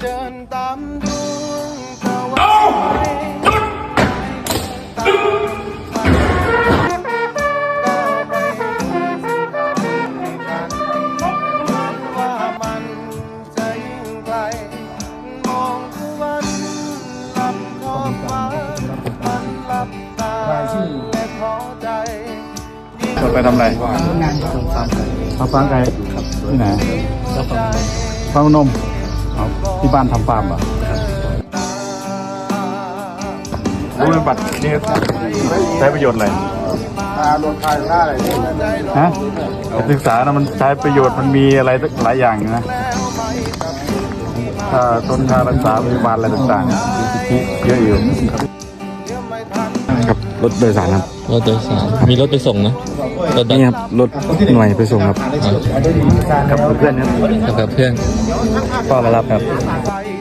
เดินตามดวงตะวันว่ามันจะยิ่งไกลมองทุกวันลำท้องฟ้ามันหลับตาและท้อใจไปทำอะไรงานส่งฟาร์มไก่ทำฟาร์มไก่ที่ไหนเจ้าของนมฟาร์มนม เอาที่บ้านทำฟาร์มเหรอรู้เป็นบัตรนี่ใช้ประโยชน์อะไรรถไฟได้เลยฮะการศึกษานะมันใช้ประโยชน์มันมีอะไรหลายอย่างนะถ้าต้นค่ารักษาพยาบาลอะไรต่างๆเยอะอยู่ รับรถโดยสารครับรถโดยสารมีรถไปส่งนะรถบัสนี่ครับรถหน่วยไปส่งครับกับเพื่อนครับกับเพื่อนก็มารับครับไทย